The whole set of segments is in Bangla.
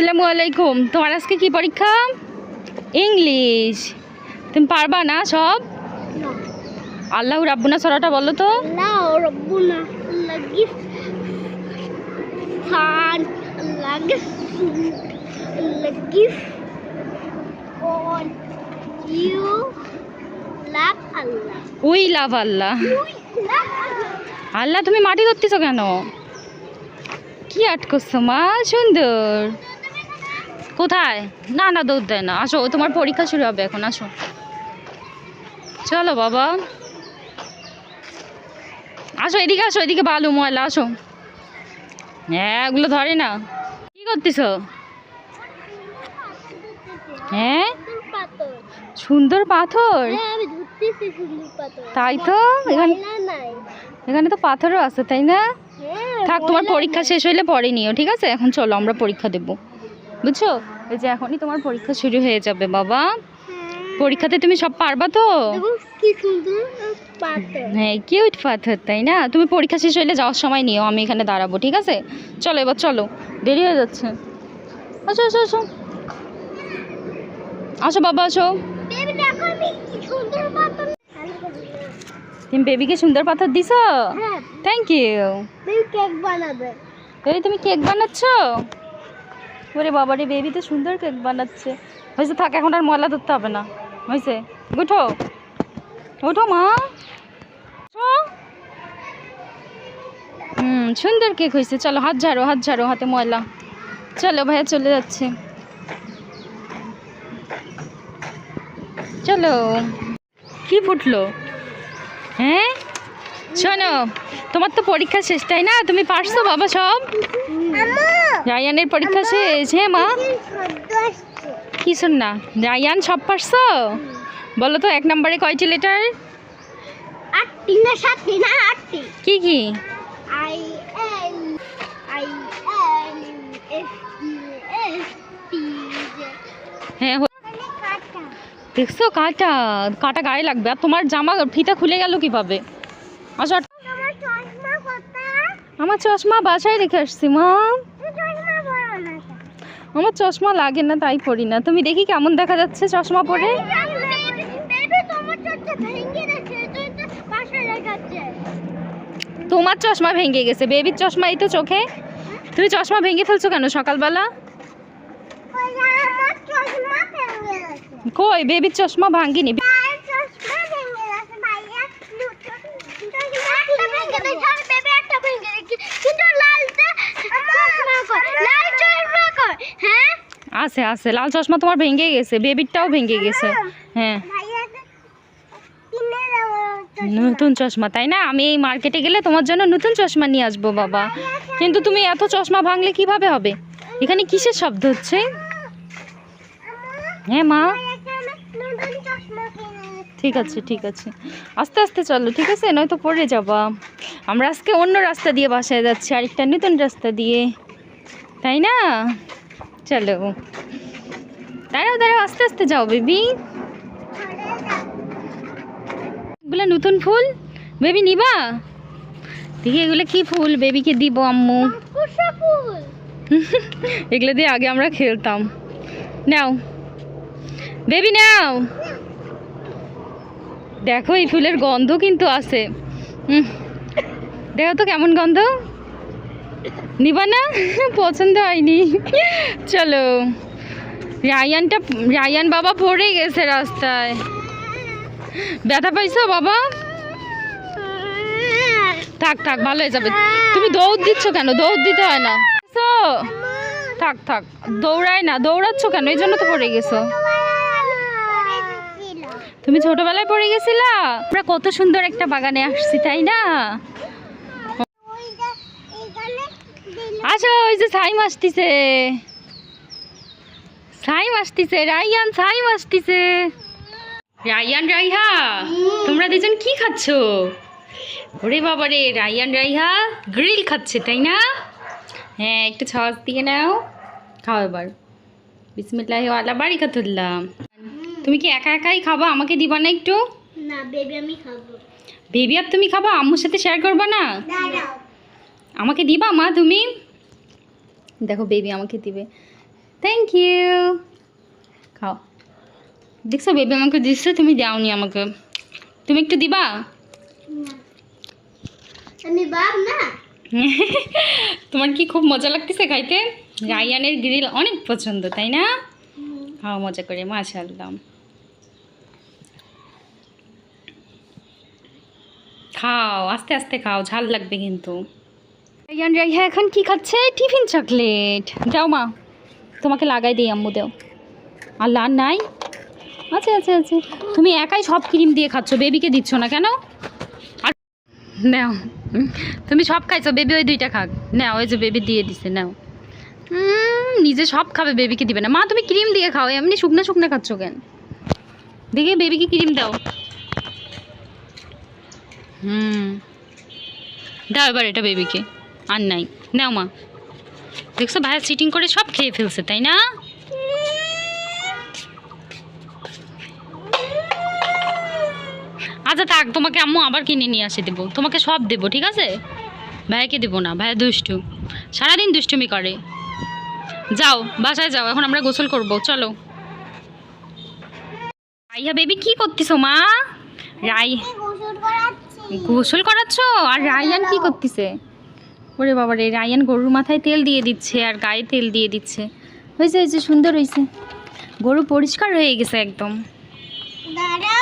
আসসালামু আলাইকুম। তোমার আজকে কি পরীক্ষা? ইংলিশ। তুমি পারবা না সব? আল্লাহ রাব্বুনা সরাটা বলো তো। We love Allah. আল্লাহ। তুমি মাটি ধরতেছো কেন? কি আট করছ মা সুন্দর। কোথায়? না না দৌড় দেয় না। আসো তোমার পরীক্ষা শুরু হবে এখন আসো। চলো বাবা। আসো এদিকে আসো এদিকে বালু ময়লা আসো। হ্যাঁ ওগুলো ধরে না। কি করতেছো? হ্যাঁ? পাথর সুন্দর পাথর? তাই তো এখানে এখানে তো পাথরও আছে তাই না? হ্যাঁ থাক তোমার পরীক্ষা শেষ হইলে পরে নিও ঠিক আছে? এখন চলো আমরা পরীক্ষা দেব। বুঝছ? এই যে এখনই তোমার পরীক্ষা শুরু হয়ে যাবে বাবা। পরীক্ষাতে তুমি সব পারবা তো? হ্যাঁ কিউট পাথর তাই না? তুমি পরীক্ষা শেষ হইলে যাওয়ার সময় নিও আমি এখানে দাঁড়াবো ঠিক আছে? চলো এবার চলো। দেরি হয়ে যাচ্ছে। আসো আসো আসো। আসো বাবা আসো। তুমি বেবিকে সুন্দর পাথর দিছো? থ্যাংক ইউ কেক বানাবে। তুমি কেক বানাচ্ছ? ওরে বাবারে বেবি তো সুন্দর কেক বানাচ্ছে। হয়েছে থাক, এখন আর ময়লা ধরতে হবে না। হয়েছে। উঠো। ওঠো মা। হুম, সুন্দর কেক হয়েছে। চলো, হাত ঝাড়ো হাত ঝাড়ো, হাতে ময়লা। চলো ভাইয়া, চলে যাচ্ছে। চলো। কি ফুটলো? হ্যাঁ? শোনো, তোমার তো পরীক্ষা শেষ, তাই না? তুমি পারছ বাবা সব? রায়ানের পরীক্ষা শেষ হ্যাঁ মা? কি শোন না? রায়ান সব পারছ? বলো তো এক নম্বরে কয়টি লেটার কি কি? হ্যাঁ দেখছ কাটা? কাটা গায়ে লাগবে। আর তোমার জামা ফিতা খুলে গেল কীভাবে? আচ্ছা আমার চশমা বাসায় রেখে আসছি মা। আমার চশমা লাগে না তাই পরি না। তুমি দেখি কেমন দেখা যাচ্ছে চশমা পরে? তোমার চশমা ভেঙে গেছে বেবির চশমা এই তো চোখে। তুমি চশমা ভেঙে ফেলছো কেন সকালবেলা? কই বেবির চশমা ভাঙ্গিনি আর চশমা ভেঙে গেছে ভাইয়া চশমা একটা ভেঙে গেছে আর বেবি একটা ভেঙে গেছে কিন্তু লালটা চশমা কর লাল চশমা কর হ্যাঁ আছে আছে। লাল চশমা তোমার ভেঙে গেছে বেবিরটাও ভেঙে গেছে। হ্যাঁ। নতুন চশমা তাই না? আমি এই মার্কেটে গেলে তোমার জন্য নতুন চশমা নিয়ে আসব বাবা। কিন্তু তুমি এত চশমা ভাঙলে কীভাবে হবে? এখানে কিসের শব্দ হচ্ছে? হ্যাঁ মা? ঠিক আছে ঠিক আছে। আস্তে আস্তে চলো ঠিক আছে? নয়তো পড়ে যাবা। আমরা আজকে অন্য রাস্তা দিয়ে বাসায় যাচ্ছি আরেকটা নতুন রাস্তা দিয়ে। তাই না? চলো। দাঁড়াও দাঁড়াও আস্তে আস্তে যাও বেবি। এগুলো নতুন ফুল? বেবি নিবা? দেখি এগুলো কি ফুল? বেবিকে দিব আম্মু। এগুলো দিয়ে আগে আমরা খেলতাম। নাও। বেবি নাও। দেখো এই ফুলের গন্ধ কিন্তু আছে। দেখো তো কেমন গন্ধ। নিবা না? পছন্দ হয়নি। চলো। রায়ানটা, রায়ান বাবা পড়ে গেছে রাস্তায়। ব্যথা পাইছো বাবা? থাক থাক, ভালো হয়ে যাবে। তুমি দৌড় দিচ্ছ কেন? দৌড় দিতে হয় না। থাক থাক দৌড়াই না, দৌড়াচ্ছ কেন? এই জন্য তো পড়ে গেছো। তুমি ছোটবেলায় পড়ে গেছিলা? আমরা কত সুন্দর একটা বাগানে আসছি, তাই না? আসো ওই যে সাইম আসতিছে। সাইম আসতিছে রাইয়ান সাইম আসতিছে। রাইয়ান রাইহা তোমরা দুজন কি খাচ্ছো? ওরে বাবা রে রাইয়ান রাইহা গ্রিল খাচ্ছে তাই না? হ্যাঁ একটু ছস দিয়ে নাও। খাও এবার। বিসমিল্লাহ আলা বাড়ি তুললাম তুমি কি একা একাই খাবা? আমাকে দিবা না একটু? না বেবি আমি খাব। বেবি আর তুমি খাবা? আম্মুর সাথে শেয়ার করবা না? আমাকে দিবা মা তুমি? দেখো বেবি আমাকে দিবে। থ্যাংক ইউ খাও। দেখছ বেবি আমাকে দিচ্ছে তুমি দাওনি আমাকে। তুমি একটু দিবা? আমি বাপ না। তোমার কি খুব মজা লাগতেছে খাইতে? রায়ানের গ্রিল অনেক পছন্দ তাই না? খাও মজা করে মাশাল্লাহ খাও আস্তে আস্তে খাও ঝাল লাগবে কিন্তু। রায়ান রাইহা, এখন কি খাচ্ছে? Tiffin chocolate. যাও মা, তোমাকে লাগাই দিই আম্মু, দেও। আল্লাহ আর নাই? আছে আছে আছে। তুমি একাই সব ক্রিম দিয়ে খাচ্ছ, বেবিকে দিচ্ছ না কেন? আর নাও তুমি সব খাইছো, বেবি ওই দুইটা খাক। নাও, ওই যে বেবি দিয়ে দিছে, নাও। নিজে সব খাবে, বেবিকে দিবে না। মা, তুমি ক্রিম দিয়ে খাও, এমনি শুকনো শুকনো খাচ্ছ কেন? দেখে বেবিকে ক্রিম দাও। হুম। দাও এবার এটা বেবিকে। আর নাই। নাও মা। দেখছ ভাইয়া সিটিং করে সব খেয়ে ফেলছে তাই না? আচ্ছা থাক তোমাকে আম্মু আবার কিনে নিয়ে আসে দেবো। তোমাকে সব দেবো ঠিক আছে? ভাইয়াকে দেবো না ভাইয়া দুষ্টু। সারাদিন দুষ্টুমি করে। যাও বাসায় যাও এখন আমরা গোসল করব চলো। রাইয়া বেবি কি করতেছো মা? রাই গোসল করাচ্ছি। গোসল করাচ্ছ? আর রায়ান কি করতেছে? ওরে বাবা রে রায়ান গরুর মাথায় তেল দিয়ে দিচ্ছে আর গায়ে তেল দিয়ে দিচ্ছে। হয়েছে হয়েছে সুন্দর হয়েছে। গরু পরিষ্কার হয়ে গেছে একদম। দাদা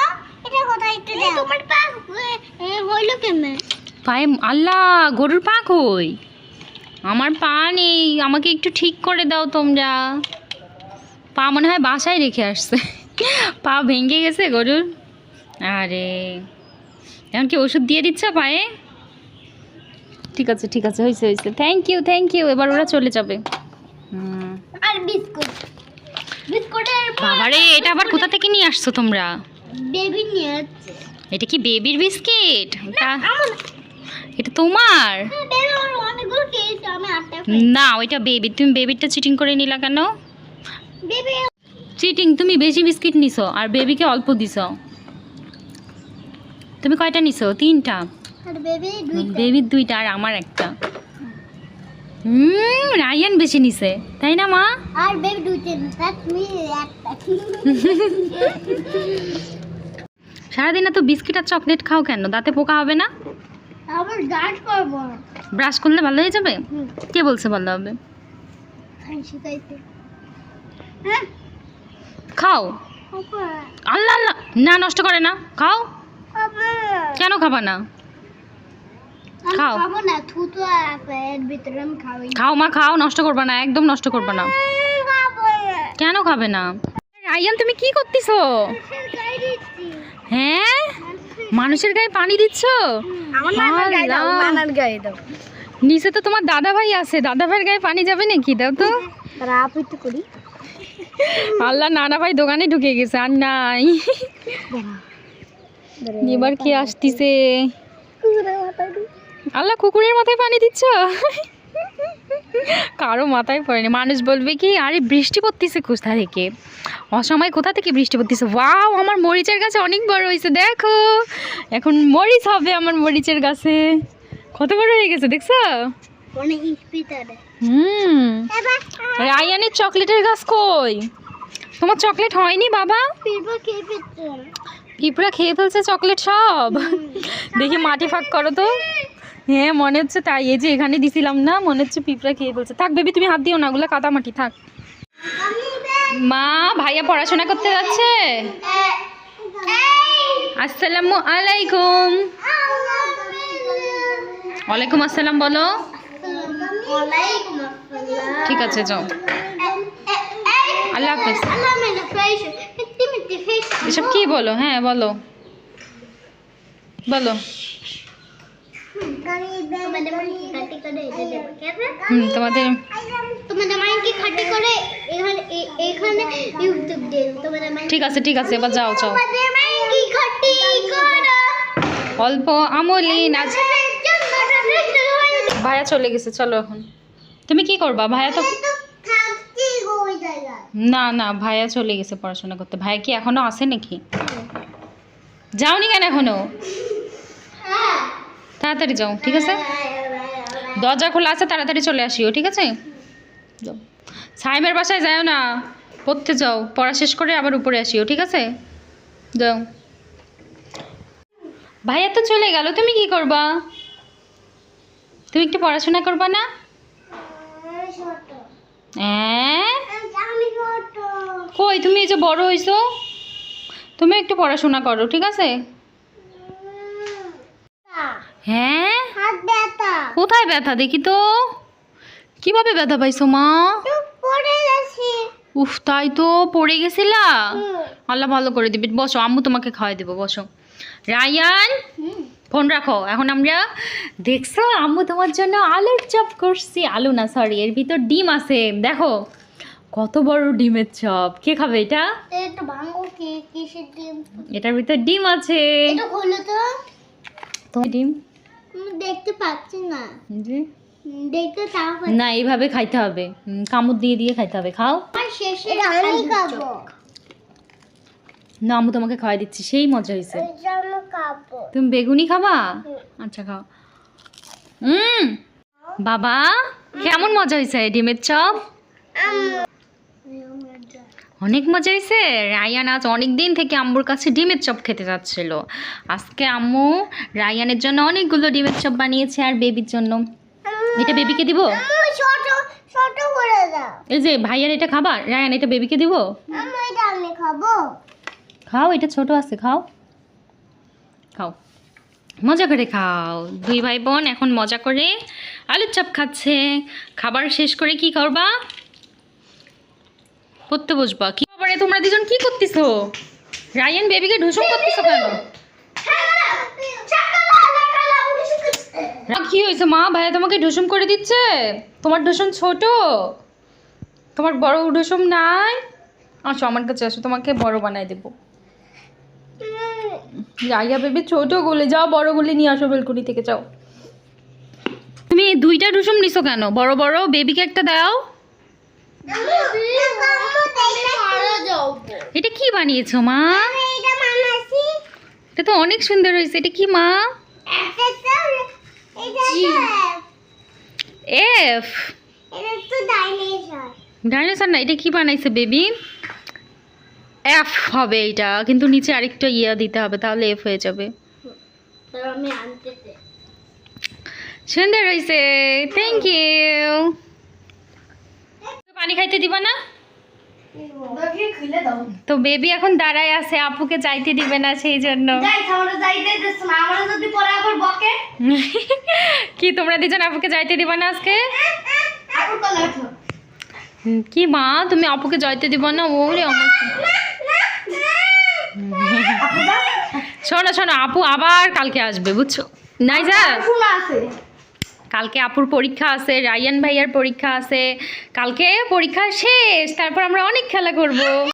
এটা কোথায় একটু দাও তোমার পা এ, হইল কেমনে? পায়ে আল্লাহ গরুর পা কই? আমার পা নেই আমাকে একটু ঠিক করে দাও তোমরা। পা মনে হয় বাসায় রেখে আসছে। পা ভেঙে গেছে গরুর। আরে এখন কি ওষুধ দিয়ে দিচ্ছে পায়ে? ঠিক আছে ঠিক আছে হয়েছে হয়েছে থ্যাংক ইউ থ্যাংক ইউ এবার ওরা চলে যাবে। আর বিস্কুট। বিস্কুটের বাবারে এটা আবার কোথা থেকে নিয়ে আসছো তোমরা? বেবি নিয়ে যাচ্ছে এটা কি বেবির বিস্কিট? এটা তোমার? আটটা না ওইটা বেবি। তুমি বেবিরটা চিটিং করে নিলা কেন? বেবি চিটিং তুমি বেশি বিস্কিট নিছো আর বেবিকে অল্প দিছো। তুমি কয়টা নিছো? তিনটা। বেবির দুইটা। আর আমার একটা। হুম রায়ান বেশি নিছে তাই না মা? আর বেবি দুইটা তুমি একটা। সারাদিন এত বিস্কিট আর চকলেট খাও কেন? দাঁতে পোকা হবে না? আবার ডান্স করব। ব্রাশ করলে ভালো হয়ে যাবে? কে বলছে ভালো হবে? হ্যাঁ? খাও। আল্লাহ আল্লাহ। না নষ্ট করে না। খাও। কেন খাবা না? খাও। না থুতু আছে এর ভিতরে আমি খাবই। খাও মা খাও নষ্ট করবা না একদম নষ্ট করবা না। কেন খাবে না? রায়ান তুমি কি করতেছো? মানুষের গায়ে হ্যাঁ? মানুষের গায়ে পানি দিচ্ছ? আমার নানার গায়ে দাও আল্লাহ। নানার গায়ে দাও। নিচে তো তোমার দাদা ভাই আছে দাদা ভাইয়ের গায়ে পানি যাবে নাকি? দাও তো। করি। আল্লাহ নানা ভাই দোকানে ঢুকে গেছে আর নাই। এবার কে আসতিছে? আল্লাহ কুকুরের মাথায় পানি দিচ্ছ? কারও মাথায় পড়েনি। মানুষ বলবে কি আরে বৃষ্টি পড়তেছে কোথা থেকে? অসময় কোথা থেকে বৃষ্টি পড়তেছে? ওয়াও আমার মরিচের গাছে অনেক বড় হয়েছে দেখো। এখন মরিচ হবে আমার মরিচের গাছে। কত বড় হয়ে গেছে দেখছ? হুম। রায়ানের চকলেটের গাছ কই? তোমার চকলেট হয়নি বাবা? পিঁপড়া খেয়ে ফেলছে। চকলেট সব? দেখি মাটি ফাঁক করো তো। হ্যাঁ মনে হচ্ছে তাই। এই যে এখানে দিছিলাম না, মনে হচ্ছে পিঁপড়া খেয়ে বলছে থাক বেবি, তুমি হাত দিও না, ওগুলো কাদা মাটি, থাক। মা, ভাইয়া পড়াশোনা করতে যাচ্ছে? আসসালামু আলাইকুম। ওয়ালাইকুম আসসালাম, বলো। ঠিক আছে, যাও। আল্লাহ হাফেজ। এসব কি বলো? হ্যাঁ বলো। বলো। তোমাদের তোমাদের মাইকে খাটি করে এখানে এখানে ইউটিউব দিয়ে তোমাদের মাইকে। ঠিক আছে ঠিক আছে এবার যাও যাও। তোমাদের মাইকে খাটি করো। অল্প আমলি নাচ ভাইয়া চলে গেছে চলো এখন। তুমি কি করবা? ভাইয়া তো না না ভাইয়া চলে গেছে পড়াশোনা করতে। ভাইয়া কি এখনও আসে নাকি? যাওনি কেন এখনও? তাড়াতাড়ি যাও, ঠিক আছে? দরজা খোলা আছে, তাড়াতাড়ি চলে আসিও, ঠিক আছে? সাইমের বাসায় যাও না, পড়তে যাও, পড়া শেষ করে আবার উপরে আসিও, ঠিক আছে? যাও। ভাইয়া তো চলে গেল, তুমি কি করবা? তুমি একটু পড়াশোনা করবা না? হ্যাঁ? কই, তুমি এই যে বড় হইছো, তুমি একটু পড়াশোনা করো, ঠিক আছে? হ্যাঁ? হাত ব্যথা। কোথায় ব্যথা? দেখি তো। কীভাবে ব্যথা পাইছো মা? পড়ে গেছি। উফ তাই তো পড়ে গেছিলা। আল্লাহ ভালো করে দিবি। বসো আম্মু তোমাকে খাওয়াই দেবো বসো। রায়ান ফোন রাখো। এখন আমরা দেখছ আম্মু তোমার জন্য আলুর চপ করছি। আলু না সরি এর ভিতর ডিম আছে। দেখো কত বড় ডিমের চপ। কে খাবে এটা একটু ভাঙো কি কিসের ডিম? এটার ভিতর ডিম আছে। এটা খোলো তো। তোমার ডিম? দেখতে পাচ্ছি না। জি। দেখতে তাও না এইভাবে খাইতে হবে। কামড় দিয়ে দিয়ে খাইতে হবে। খাও। আমার শেষে আমি খাব। না আম্মু তোমাকে খাওয়াই দিচ্ছি। সেই মজা হয়েছে আমি তুমি বেগুনি খাবা? আচ্ছা খাও। হুম বাবা কেমন মজা হয়েছে ডিমের চপ? অনেক মজা হয়েছে। রায়ান আজ অনেক দিন থেকে আম্মুর কাছে ডিমের চপ খেতে যাচ্ছিল। আজকে আম্মু রায়ানের জন্য অনেকগুলো ডিমের চপ বানিয়েছে আর বেবির জন্য। এটা বেবিকে দিব? এই যে ভাইয়ার এটা খাবার রায়ান এটা বেবিকে দিব? খাও এটা ছোট আছে খাও। খাও। মজা করে খাও। দুই ভাই বোন এখন মজা করে আলুর চপ খাচ্ছে। খাবার শেষ করে কি করবা? পড়তে বসবা কি বাবারে তোমরা দুজন কি করতেছো রায়ান বেবিকে ঢুসুম করতেছো কেন কি হয়েছে মা ভাইয়া তোমাকে ঢুসুম করে দিচ্ছে তোমার ঢুসুম ছোট তোমার বড় ঢুসুম নাই আসো আমার কাছে আসো তোমাকে বড় বানাই দেবো রাইয়া বেবি ছোট গুলি যাও বড় গুলি নিয়ে আসো বেলকুনি থেকে যাও তুমি দুইটা ঢুসুম নিছো কেন বড় বড় বেবিকে একটা দাও এটা কি বানিয়েছো মা? এটা তো অনেক সুন্দর হয়েছে। এটা কি মা? এফ। ডাইনোসর। না এটা কি বানাইছে বেবি? এফ হবে এটা কিন্তু নিচে আরেকটা ইয়া দিতে হবে তাহলে এফ হয়ে যাবে। সুন্দর হয়েছে থ্যাংক ইউ পানি খাইতে দিবা না? তো বেবি এখন দাঁড়ায় আছে আপুকে যাইতে দিবে না সেই জন্য। কি তোমরা দুজন আপুকে যাইতে দিবা না আজকে? কি মা তুমি আপুকে যাইতে দিবা না? ওরে আমার শোনো শোনো আপু আবার কালকে আসবে বুঝছ? নাই যা কালকে আপুর পরীক্ষা আছে, রায়ান ভাইয়ার পরীক্ষা আছে, কালকে পরীক্ষা শেষ, তারপর আমরা অনেক খেলা করব।